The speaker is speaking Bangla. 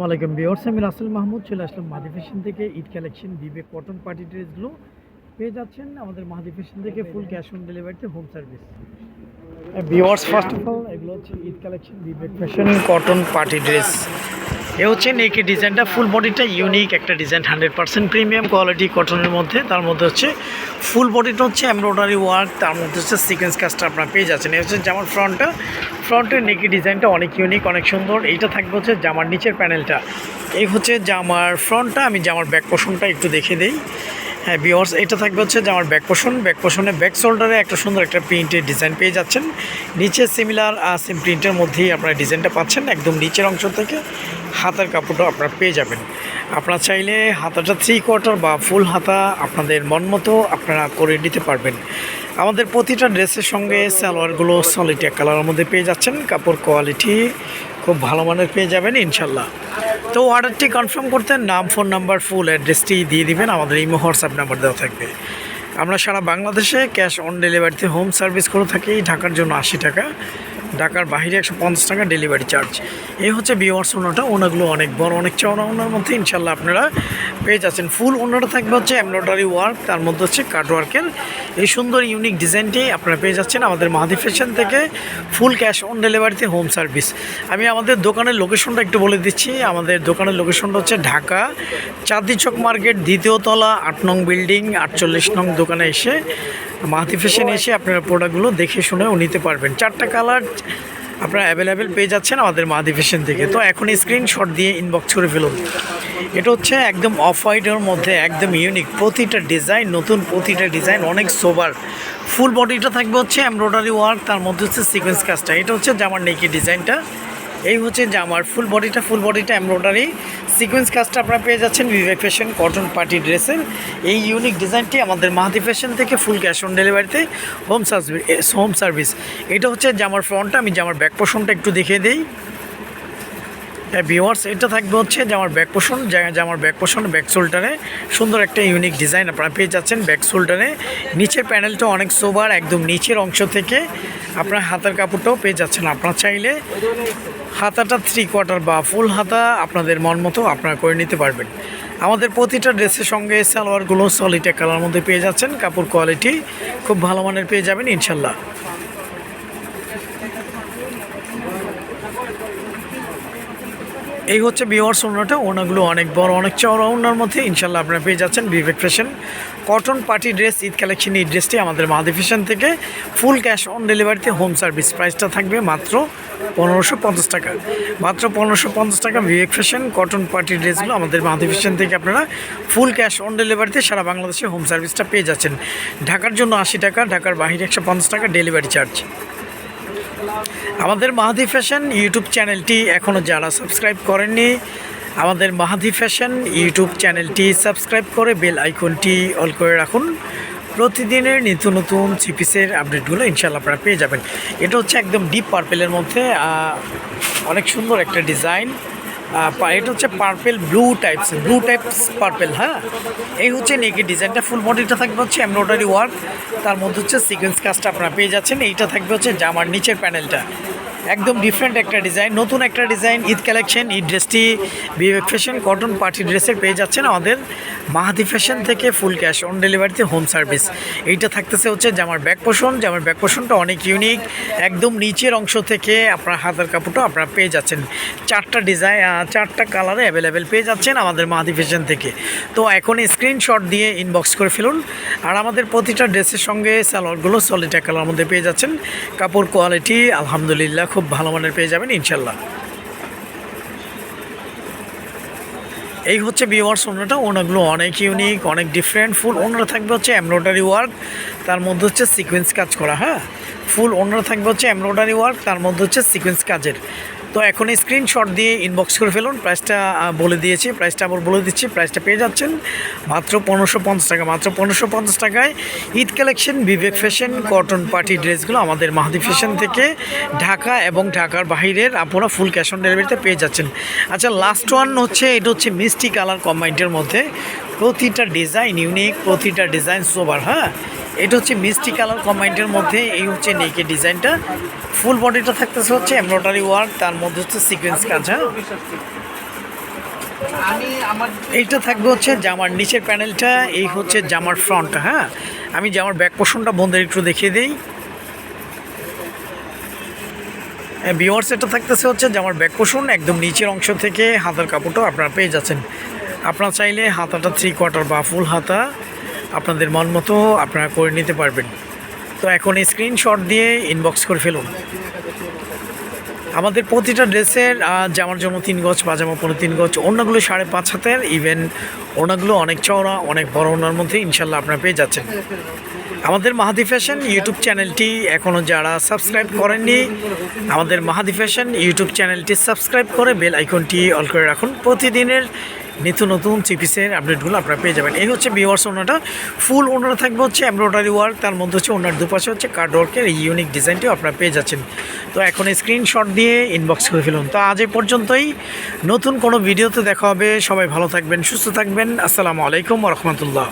আসসালামাইকুম বিওর্স আমি রাসেল মাহমুদ, চলে আসলাম মাহাদি ফ্যাশন থেকে Eid collection, Vivek cotton party ড্রেসগুলো। পেয়ে যাচ্ছেন আমাদের মাহাদি ফ্যাশন থেকে ফুল ক্যাশ অন ডেলিভারিতে হোম সার্ভিস বিওয়ার্স ফার্স্ট অফ অল এগুলো হচ্ছে Eid collection, Vivek fashion cotton party dress. এ হচ্ছে নেকি ডিজাইনটা ফুল বডিটা ইউনিক একটা design hundred percent premium quality কটনের মধ্যে। তার মধ্যে হচ্ছে ফুল বডিটা হচ্ছে এমব্রয়ডারি ওয়ার্ক তার মধ্যে হচ্ছে সিকোয়েন্স কাজটা আপনারা পেয়ে যাচ্ছেন। এ হচ্ছে যেমন ফ্রন্টটা ফ্রন্টের নেকি ডিজাইনটা অনেক ইউনিক অনেক সুন্দর। এইটা থাকবে হচ্ছে জামার নিচের প্যানেলটা এই হচ্ছে জামার ফ্রন্টটা, আমি জামার ব্যাক পোষণটা একটু দেখে দিই। হ্যাঁ বিওর্স এটা থাকবে হচ্ছে যে আমার ব্যাক পোষণ ব্যাক পোষণে ব্যাক শোল্ডারে একটা সুন্দর একটা প্রিন্টের ডিজাইন পেয়ে যাচ্ছেন। নিচে সিমিলার সেম প্রিন্টের মধ্যেই আপনারা ডিজাইনটা পাচ্ছেন। একদম নিচের অংশ থেকে হাতের কাপড়টা আপনারা পেয়ে যাবেন। আপনারা চাইলে হাতাটা থ্রি কোয়ার্টার বা ফুল হাতা আপনাদের মন মতো আপনারা করে নিতে পারবেন। আমাদের প্রতিটা ড্রেসের সঙ্গে সালোয়ারগুলো সলিড এক কালারের মধ্যে পেয়ে যাচ্ছেন। কাপড় কোয়ালিটি খুব ভালো মানের পেয়ে যাবেন ইনশাল্লাহ। তো অর্ডারটি কনফার্ম করতে নাম ফোন নাম্বার ফুল অ্যাড্রেসটি দিয়ে দিবেন। আমাদের ইমো হোয়াটসঅ্যাপ নাম্বার দেওয়া থাকবে। আমরা সারা বাংলাদেশে ক্যাশ অন ডেলিভারিতে হোম সার্ভিস করে থাকি। ঢাকার জন্য আশি টাকা। ঢাকার বাইরে একশো পঞ্চাশ টাকা ডেলিভারি চার্জ এই হচ্ছে বিওয়ার্স ওনাটা ওনাগুলো অনেক বড়, অনেক চওড়া ওনার মধ্যে ইনশাল্লাহ আপনারা পেয়ে যাচ্ছেন। ফুল ওনাটা থাকবে হচ্ছে এমব্রয়ডারি ওয়ার্ক তার মধ্যে হচ্ছে কাট ওয়ার্কের এই সুন্দর ইউনিক ডিজাইনটি আপনারা পেয়ে যাচ্ছেন আমাদের মাহাদি ফ্যাশন থেকে ফুল ক্যাশ অন ডেলিভারিতে হোম সার্ভিস আমি আমাদের দোকানের লোকেশনটা একটু বলে দিচ্ছি। আমাদের দোকানের লোকেশনটা হচ্ছে ঢাকা চাঁদনি চক মার্কেট, দ্বিতীয় তলা, আট নং বিল্ডিং, আটচল্লিশ নং দোকানে এসে মাহাতি ফ্যাশন এসে আপনারা প্রোডাক্টগুলো দেখে শুনেও নিতে পারবেন। চারটা কালার আপনারা অ্যাভেলেবেল পেয়ে যাচ্ছেন আমাদের মা ফ্যাশন থেকে। তো এখন স্ক্রিনশট দিয়ে ইনবক্স করে ফেলুন। এটা হচ্ছে একদম অফ হোয়াইটের মধ্যে একদম ইউনিক প্রতিটা ডিজাইন নতুন প্রতিটা ডিজাইন অনেক সোবার ফুল বডিটা থাকবে হচ্ছে এমব্রয়ডারি ওয়ার্ক তার মধ্যে হচ্ছে সিকোয়েন্স কাজটা। এটা হচ্ছে জামার নেকি ডিজাইনটা এই হচ্ছে জামার ফুল বডিটা ফুল বডিটা এমব্রয়ডারি সিকোয়েন্স কাজটা আপনারা পেয়ে যাচ্ছেন বিবেক ফ্যাশন কটন পার্টি ড্রেসের এই ইউনিক ডিজাইনটি আমাদের মাহাতি ফ্যাশন থেকে ফুল ক্যাশ অন ডেলিভারিতে হোম সার্ভিস হোম সার্ভিস এটা হচ্ছে জামার ফ্রন্টটা আমি জামার ব্যাক পোষণটা একটু দেখিয়ে দিই। হ্যাঁ ভিওয়ার্স এটা থাকবে হচ্ছে জামার ব্যাক পোষণ জামার ব্যাক পোষণ ব্যাক শোল্ডারে সুন্দর একটা ইউনিক ডিজাইন আপনারা পেয়ে যাচ্ছেন ব্যাক শোল্ডারে নিচের প্যানেলটা অনেক সোবার একদম নিচের অংশ থেকে আপনার হাতার কাপড়টাও পেয়ে যাচ্ছেন। আপনারা চাইলে হাতাটা থ্রি কোয়ার্টার বা ফুল হাতা আপনাদের মন মতো আপনারা করে নিতে পারবেন। আমাদের প্রতিটা ড্রেসের সঙ্গে সালোয়ারগুলো সলিটে কালার মধ্যে পেয়ে যাচ্ছেন। কাপড় কোয়ালিটি খুব ভালো মানের পেয়ে যাবেন, ইনশাল্লাহ। এই হচ্ছে বিওয়ার্স ওনাটা ওনাগুলো অনেক বড়, অনেক চওড়া ওনার মধ্যে। ইনশাল্লাহ আপনারা পেয়ে যাচ্ছেন Vivek fashion. Cotton party dress Eid collection, এই ড্রেসটি আমাদের মাহাদি ফ্যাশন থেকে ফুল ক্যাশ অন ডেলিভারিতে হোম সার্ভিস প্রাইসটা থাকবে মাত্র পনেরোশো পঞ্চাশ টাকা। মাত্র পনেরোশো পঞ্চাশ টাকা বিবেক ফ্যাশন কটন পার্টি ড্রেসগুলো আমাদের মাহাদি ফ্যাশন থেকে আপনারা ফুল ক্যাশ অন ডেলিভারিতে সারা বাংলাদেশে হোম সার্ভিসটা পেয়ে যাচ্ছেন। ঢাকার জন্য আশি টাকা, ঢাকার বাহিরে একশো পঞ্চাশ টাকা ডেলিভারি চার্জ আমাদের মাহাদি ফ্যাশন ইউটিউব চ্যানেলটি এখনও যারা সাবস্ক্রাইব করেননি, আমাদের মাহাদি ফ্যাশন ইউটিউব চ্যানেলটি সাবস্ক্রাইব করে বেল আইকনটি অল করে রাখুন। প্রতিদিনের নিত্য নতুন চিপিসের আপডেটগুলো ইনশাল্লাহ আপনারা পেয়ে যাবেন। এটা হচ্ছে একদম ডিপ পার্পেলের মধ্যে অনেক সুন্দর একটা ডিজাইন এটা হচ্ছে purple blue types blue types purple হ্যাঁ? এই হচ্ছে নেকি ডিজাইনটা ফুল বডিটা থাকবে হচ্ছে এমব্রয়ডারি ওয়ার্ক তার মধ্যে হচ্ছে সিকোয়েন্স কাজটা আপনারা পেয়ে যাচ্ছেন, এইটা থাকবে হচ্ছে জামার নিচের প্যানেলটা একদম ডিফারেন্ট একটা ডিজাইন নতুন একটা ডিজাইন ঈদ কালেকশন ঈদ ড্রেসটি বিবেক ফ্যাশন কটন পার্টি ড্রেসের পেয়ে যাচ্ছেন আমাদের। মাহাদি ফ্যাশন থেকে ফুল ক্যাশ অন ডেলিভারিতে হোম সার্ভিস। এইটা থাকতেছে হচ্ছে জামার ব্যাক পোষণ জামার ব্যাক পোষণটা অনেক ইউনিক একদম নিচের অংশ থেকে আপনার হাতের কাপড়টা আপনারা পেয়ে যাচ্ছেন। চারটা ডিজাইন চারটা কালারে অ্যাভেলেবেল পেয়ে যাচ্ছেন আমাদের মাহাদি ফ্যাশন থেকে। তো এখন স্ক্রিনশট দিয়ে ইনবক্স করে ফেলুন। আর আমাদের প্রতিটা ড্রেসের সঙ্গে সালোয়ারগুলো সলিড এক কালার মধ্যে পেয়ে যাচ্ছেন। কাপড় কোয়ালিটি আলহামদুলিল্লাহ খুব ভালো মানের পেয়ে যাবেন ইনশাল্লাহ। এই হচ্ছে বিওয়ার্স ওনাটা, ওনাগুলো অনেক ইউনিক অনেক ডিফারেন্ট ফুল ওনারা থাকবে হচ্ছে এমব্রয়ডারি ওয়ার্ক তার মধ্যে হচ্ছে সিকোয়েন্স কাজ করা হ্যাঁ? ফুল ওনারা থাকবে হচ্ছে এমব্রয়ডারি ওয়ার্ক তার মধ্যে হচ্ছে সিকোয়েন্স কাজের। তো এখন স্ক্রিনশট দিয়ে ইনবক্স করে ফেলুন। প্রাইসটা বলে দিয়েছি। প্রাইসটা আবার বলে দিচ্ছি। প্রাইসটা পেয়ে যাচ্ছেন। মাত্র পনেরোশো পঞ্চাশ টাকা। মাত্র পনেরোশো পঞ্চাশ টাকায় Eid collection Vivek fashion cotton party ড্রেসগুলো আমাদের মাহাদি ফ্যাশন থেকে ঢাকা এবং ঢাকার বাহিরের আপনারা ফুল ক্যাশ অন ডেলিভারিতে পেয়ে যাচ্ছেন। আচ্ছা লাস্ট ওয়ান হচ্ছে, এটা হচ্ছে মিষ্টি কালার কম্বাইন্ডের মধ্যে প্রতিটা ডিজাইন ইউনিক প্রতিটা ডিজাইন সোবার হ্যাঁ? এটা হচ্ছে মিষ্টি কালার কম্বাইন্ডের মধ্যে এই হচ্ছে নেকের ডিজাইনটা। ফুল বডিটা থাকতেছে হচ্ছে এমব্রয়ডারি ওয়ার্ক তার মধ্যে হচ্ছে সিকোয়েন্স কাজ হ্যাঁ? আমার এইটা থাকবে হচ্ছে জামার নিচের প্যানেলটা এই হচ্ছে জামার ফ্রন্ট হ্যাঁ? আমি জামার ব্যাক পোর্শনটা বন্ধের একটু দেখিয়ে দিই। বিওয়ার্স এটা থাকতেছে হচ্ছে জামার ব্যাক পোর্শন একদম নিচের অংশ থেকে হাতার কাপড়টাও আপনারা পেয়ে যাচ্ছেন। আপনারা চাইলে হাতাটা থ্রি কোয়ার্টার বা ফুল হাতা আপনাদের মন মতো আপনারা করে নিতে পারবেন। তো এখন স্ক্রিনশট দিয়ে ইনবক্স করে ফেলুন। আমাদের প্রতিটা ড্রেসের জামার জন্য তিন গজ, পাজামা পনেরো তিন গজ অন্যগুলো সাড়ে পাঁচ হাতের। ইভেন ওড়নাগুলো অনেক চওড়া, অনেক বড় ওনার মধ্যে ইনশাল্লাহ আপনারা পেয়ে যাচ্ছেন। আমাদের মাহাদি ফ্যাশন ইউটিউব চ্যানেলটি এখনও যারা সাবস্ক্রাইব করেননি, আমাদের মাহাদি ফ্যাশন ইউটিউব চ্যানেলটি সাবস্ক্রাইব করে বেল আইকনটি অল করে রাখুন। প্রতিদিনের নিত্য নতুন চিপিসের আপডেটগুলো আপনারা পেয়ে যাবেন। এই হচ্ছে বিওয়ার্স ওনাটা। ফুল ওনার থাকবে হচ্ছে এমব্রয়ডারি ওয়ার্ক তার মধ্যে হচ্ছে ওনার দুপাশে হচ্ছে কার্ড ওয়ার্কের এই ইউনিক ডিজাইনটিও আপনারা পেয়ে যাচ্ছেন। তো এখন স্ক্রিনশট দিয়ে ইনবক্স করে ফেলুন। তো আজ এই পর্যন্তই। নতুন কোনো ভিডিওতে দেখা হবে। সবাই ভালো থাকবেন, সুস্থ থাকবেন। আসসালামু আলাইকুম রহমতুল্লাহ।